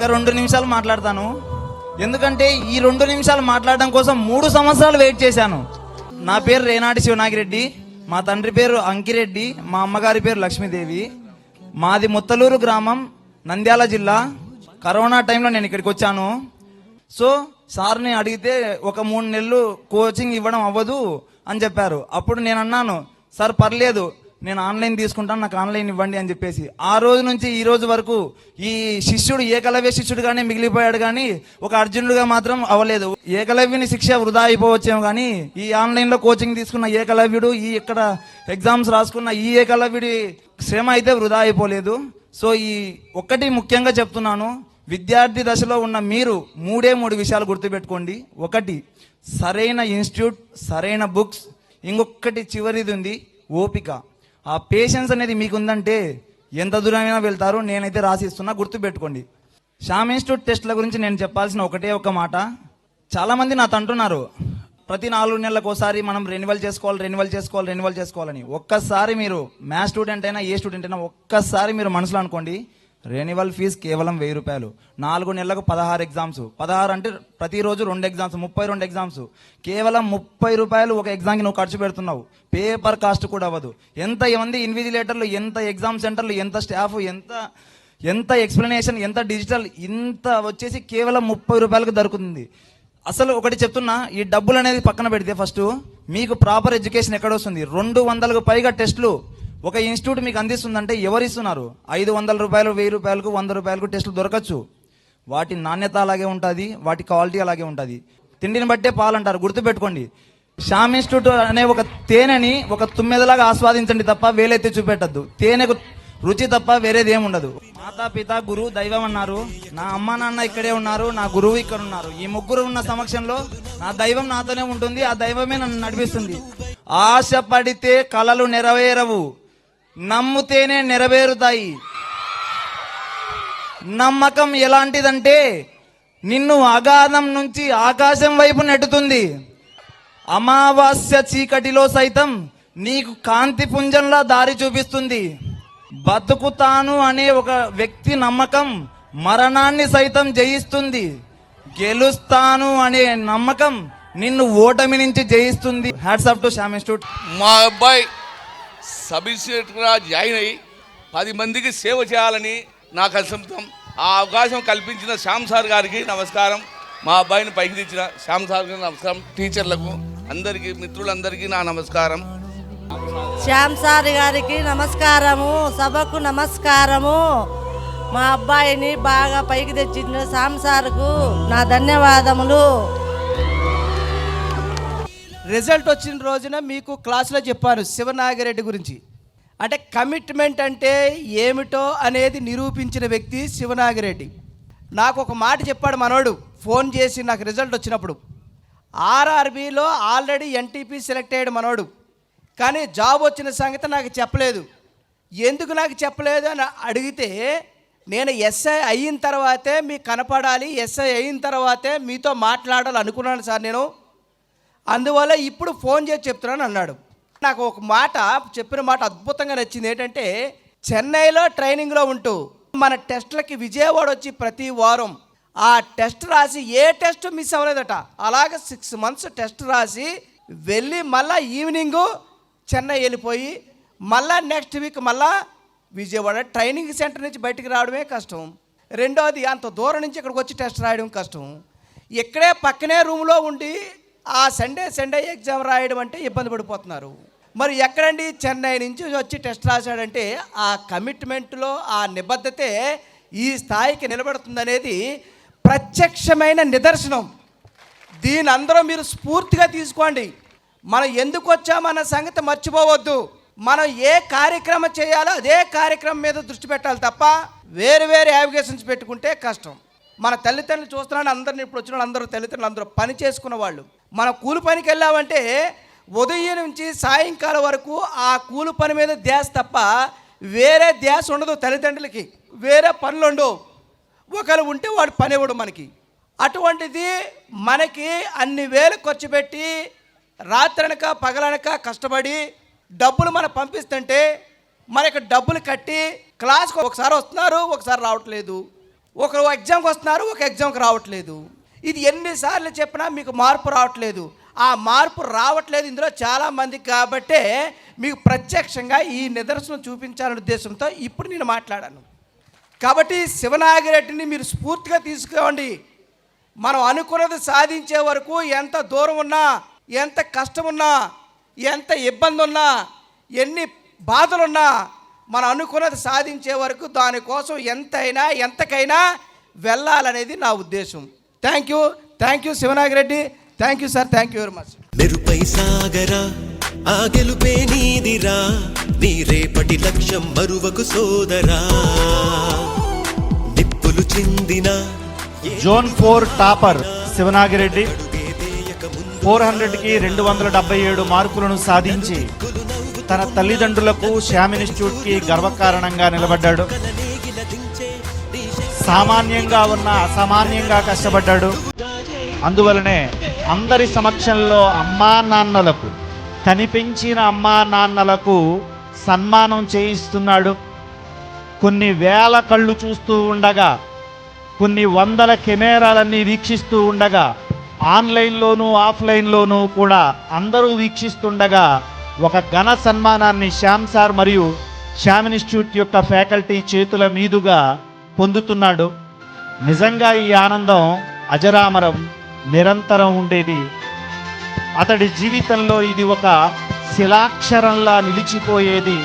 ఒక్క రెండు నిమిషాలు మాట్లాడతాను. ఎందుకంటే ఈ రెండు నిమిషాలు మాట్లాడడం కోసం మూడు సంవత్సరాలు వెయిట్ చేశాను. నా పేరు రేనాటి శివనాగిరెడ్డి మా తండ్రి పేరు అంకిరెడ్డి మా అమ్మగారి పేరు లక్ష్మీదేవి. మాది ముత్తలూరు గ్రామం నంద్యాల జిల్లా. కరోనా టైంలో నేను ఇక్కడికి వచ్చాను. సో సార్ని అడిగితే ఒక మూడు నెలలు కోచింగ్ ఇవ్వడం అవ్వదు అని చెప్పారు. అప్పుడు నేను అన్నాను సార్ పర్లేదు నేను ఆన్లైన్ తీసుకుంటాను నాకు ఆన్లైన్ ఇవ్వండి అని చెప్పేసి. ఆ రోజు నుంచి ఈ రోజు వరకు ఈ శిష్యుడు ఏకలవ్య శిష్యుడుగానే మిగిలిపోయాడు కానీ ఒక అర్జునుడిగా మాత్రం అవ్వలేదు. ఏకలవ్యుని శిక్ష వృధా అయిపోవచ్చేమో కానీ ఈ ఆన్లైన్లో కోచింగ్ తీసుకున్న ఏకలవ్యుడు ఈ ఇక్కడ ఎగ్జామ్స్ రాసుకున్న ఈ ఏకలవ్యుడి శ్రమ అయితే వృధా అయిపోలేదు. సో ఈ ఒక్కటి ముఖ్యంగా చెప్తున్నాను విద్యార్థి దశలో ఉన్న మీరు మూడే మూడు విషయాలు గుర్తుపెట్టుకోండి. ఒకటి సరైన ఇన్స్టిట్యూట్ సరైన బుక్స్ ఇంకొకటి చివరిది ఉంది ఓపిక. ఆ పేషెన్స్ అనేది మీకు ఉందంటే ఎంత దూరమైనా వెళ్తారు నేనైతే రాసిస్తున్నా గుర్తుపెట్టుకోండి. శ్యామ్ ఇన్స్టిట్యూట్ టెస్ట్ల గురించి నేను చెప్పాల్సిన ఒకటే ఒక మాట. చాలామంది నాతో అంటున్నారు ప్రతి నాలుగు నెలలకు ఒకసారి మనం రెన్యువల్ చేసుకోవాలి రెన్యువల్ చేసుకోవాలి రెన్యువల్ చేసుకోవాలని. ఒక్కసారి మీరు మ్యాథ్స్ స్టూడెంట్ అయినా ఏ స్టూడెంట్ అయినా ఒక్కసారి మీరు మనసులో అనుకోండి రెన్యువల్ ఫీజు కేవలం వెయ్యి రూపాయలు. నాలుగు నెలలకు పదహారు ఎగ్జామ్స్ పదహారు అంటే ప్రతిరోజు రెండు ఎగ్జామ్స్ ముప్పై రెండు ఎగ్జామ్స్ కేవలం ముప్పై రూపాయలు ఒక ఎగ్జామ్కి నువ్వు ఖర్చు పెడుతున్నావు. పేపర్ కాస్ట్ కూడా అవ్వదు. ఎంత మంది ఇన్విజిలేటర్లు ఎంత ఎగ్జామ్ సెంటర్లు ఎంత స్టాఫ్ ఎంత ఎంత ఎక్స్ప్లెనేషన్ ఎంత డిజిటల్ ఇంత వచ్చేసి కేవలం ముప్పై రూపాయలకు దొరుకుతుంది. అసలు ఒకటి చెప్తున్నా ఈ డబ్బులు అనేది పక్కన పెడితే ఫస్ట్ మీకు ప్రాపర్ ఎడ్యుకేషన్ ఎక్కడ వస్తుంది? రెండు వందలకు పైగా టెస్టులు ఒక ఇన్స్టిట్యూట్ మీకు అందిస్తుందంటే ఎవరు ఇస్తున్నారు ఐదు వందల రూపాయలు వెయ్యి రూపాయలకు వంద రూపాయలకు టెస్టులు దొరకచ్చు. వాటి నాణ్యత అలాగే ఉంటుంది వాటి క్వాలిటీ అలాగే ఉంటుంది. తిండిని బట్టే పాలంటారు గుర్తుపెట్టుకోండి. శ్యామ్ ఇన్స్టిట్యూట్ అనే ఒక తేనెని ఒక తుమ్మెదలాగా ఆస్వాదించండి తప్ప వేలైతే చూపెట్టద్దు. తేనెకు రుచి తప్ప వేరేది ఏముండదు ఉండదు. మాతా పిత గురువు దైవం అన్నారు. నా అమ్మ నాన్న ఇక్కడే ఉన్నారు నా గురువు ఇక్కడ ఉన్నారు. ఈ ముగ్గురు ఉన్న సమక్షంలో నా దైవం నాతోనే ఉంటుంది ఆ దైవమే నన్ను నడిపిస్తుంది. ఆశ పడితే కళలు నెరవేరవు. నమ్ముతేనే నెరవేరుతాయి. నమ్మకం ఎలాంటిదంటే నిన్ను అగాధం నుంచి ఆకాశం వైపు నెట్టుతుంది. అమావాస్య చీకటిలో సైతం నీకు కాంతి పుంజంలా దారి చూపిస్తుంది. బతుకుతాను అనే ఒక వ్యక్తి నమ్మకం మరణాన్ని సైతం జయిస్తుంది. గెలుస్తాను అనే నమ్మకం నిన్ను ఓటమి నుంచి జయిస్తుంది. Hats off to Shyam institute మా అబ్బాయి సబ్ ఇన్స్పెక్టర్గా జాయిన్ అయ్యి పది మందికి సేవ చేయాలని నాకు అసంతం ఆ అవకాశం కల్పించిన శ్యామ్ సార్ గారికి నమస్కారం. మా అబ్బాయిని పైకి తెచ్చిన శ్యామ్ సార్ గారికి నమస్కారం. టీచర్లకు అందరికీ మిత్రులందరికీ నా నమస్కారం. శ్యామ్ సార్ గారికి నమస్కారము సభకు నమస్కారము. మా అబ్బాయిని బాగా పైకి తెచ్చిన శ్యామ్ సార్కు నా ధన్యవాదములు. రిజల్ట్ వచ్చిన రోజున మీకు క్లాసులో చెప్పాను శివనాగిరెడ్డి గురించి. అంటే కమిట్మెంట్ అంటే ఏమిటో అనేది నిరూపించిన వ్యక్తి శివనాగిరెడ్డి. నాకు ఒక మాట చెప్పాడు మనోడు ఫోన్ చేసి నాకు రిజల్ట్ వచ్చినప్పుడు. ఆర్ఆర్బిలో ఆల్రెడీ ఎన్టీపీ సెలెక్ట్ అయ్యాడు మనోడు. కానీ జాబ్ వచ్చిన సంగతి నాకు చెప్పలేదు. ఎందుకు నాకు చెప్పలేదు అని అడిగితే నేను ఎస్ఐ అయిన తర్వాతే మీకు కనపడాలి ఎస్ఐ అయిన తర్వాతే మీతో మాట్లాడాలి అనుకున్నాను సార్ నేను. అందువల్ల ఇప్పుడు ఫోన్ చేసి చెప్తున్నాను అన్నాడు. నాకు ఒక మాట చెప్పిన మాట అద్భుతంగా నచ్చింది ఏంటంటే చెన్నైలో ట్రైనింగ్లో ఉంటూ మన టెస్ట్లకి విజయవాడ వచ్చి ప్రతి వారం ఆ టెస్ట్ రాసి ఏ టెస్ట్ మిస్ అవ్వలేదట. అలాగే సిక్స్ మంత్స్ టెస్ట్ రాసి వెళ్ళి మళ్ళా ఈవినింగ్ చెన్నై వెళ్ళిపోయి మళ్ళా నెక్స్ట్ వీక్ మళ్ళా విజయవాడ ట్రైనింగ్ సెంటర్ నుంచి బయటికి రావడమే కష్టం. రెండోది అంత దూరం నుంచి ఇక్కడికి వచ్చి టెస్ట్ రాయడం కష్టం. ఇక్కడే పక్కనే రూమ్లో ఉండి ఆ సండే సండే ఎగ్జామ్ రాయడం అంటే ఇబ్బంది పడిపోతున్నారు. మరి ఎక్కడండి? చెన్నై నుంచి వచ్చి టెస్ట్ రాశాడంటే ఆ కమిట్మెంట్లో ఆ నిబద్ధతే ఈ స్థాయికి నిలబడుతుందనేది ప్రత్యక్షమైన నిదర్శనం. దీని అందరూ మీరు స్ఫూర్తిగా తీసుకోండి. మనం ఎందుకు వచ్చామన్న సంగతి మర్చిపోవద్దు. మనం ఏ కార్యక్రమం చేయాలో అదే కార్యక్రమం మీద దృష్టి పెట్టాలి తప్ప వేరు వేరు యావిగేషన్స్ పెట్టుకుంటే కష్టం. మన తల్లిదండ్రులు చూస్తున్నాడు అందరిని ఇప్పుడు వచ్చిన అందరూ తల్లిదండ్రులు అందరూ పని చేసుకున్న వాళ్ళు. మన కూలి పనికి వెళ్ళామంటే ఉదయం నుంచి సాయంకాలం వరకు ఆ కూలి పని మీద ధ్యాస తప్ప వేరే ధ్యాస ఉండదు తల్లిదండ్రులకి. వేరే పనులు ఉండవు. ఒకరు ఉంటే వాడు పని ఇవ్వడు మనకి. అటువంటిది మనకి అన్ని వేలు ఖర్చు పెట్టి రాత్రనక పగలనక కష్టపడి డబ్బులు మనం పంపిస్తుంటే మనకి డబ్బులు కట్టి క్లాస్కి ఒకసారి వస్తున్నారు ఒకసారి రావట్లేదు. ఒకరు ఎగ్జామ్కి వస్తున్నారు ఒక ఎగ్జామ్కి రావట్లేదు. ఇది ఎన్నిసార్లు చెప్పినా మీకు మార్పు రావట్లేదు. ఆ మార్పు రావట్లేదు ఇందులో చాలామంది కాబట్టే మీకు ప్రత్యక్షంగా ఈ నిదర్శనం చూపించాలనే ఉద్దేశంతో ఇప్పుడు నేను మాట్లాడాను. కాబట్టి శివనాగిరెడ్డిని మీరు స్ఫూర్తిగా తీసుకోండి. మనం అనుకున్నది సాధించే వరకు ఎంత దూరం ఉన్నా ఎంత కష్టం ఉన్నా ఎంత ఇబ్బంది ఉన్నా ఎన్ని బాధలున్నా మనం అనుకున్నది సాధించే వరకు దానికోసం ఎంతైనా ఎంతకైనా వెళ్ళాలనేది నా ఉద్దేశం. Thank you thank you Sivanagireddy thank you sir thank you very much మెరుపై సాగరా ఆ గెలుపే నీదిరా నీ రేపటి లక్ష్యం మరువకు సోదరా. నిప్పులు చిందిన zone four topper Sivanagireddy four హండ్రెడ్కి రెండు వందల డెబ్బై ఏడు మార్కులను సాధించి తన తల్లిదండ్రులకు శ్యామ్ ఇన్స్టిట్యూట్కి గర్వకారణంగా నిలబడ్డాడు. సామాన్యంగా ఉన్న అసామాన్యంగా కష్టపడ్డాడు. అందువలనే అందరి సమక్షంలో అమ్మా నాన్నలకు కనిపించిన అమ్మా నాన్నలకు సన్మానం చేయిస్తున్నాడు. కొన్ని వేల కళ్ళు చూస్తూ ఉండగా కొన్ని వందల కెమెరాలన్నీ వీక్షిస్తూ ఉండగా ఆన్లైన్లోనూ ఆఫ్లైన్లోనూ కూడా అందరూ వీక్షిస్తుండగా ఒక ఘన సన్మానాన్ని శ్యామ్ సార్ మరియు శ్యామ్ ఇన్స్టిట్యూట్ యొక్క ఫ్యాకల్టీ చేతుల మీదుగా పొందుతున్నాడు. నిజంగా ఈ ఆనందం అజరామరం నిరంతరం ఉండేది. అతడి జీవితంలో ఇది ఒక శిలాక్షరంలా నిలిచిపోయేది.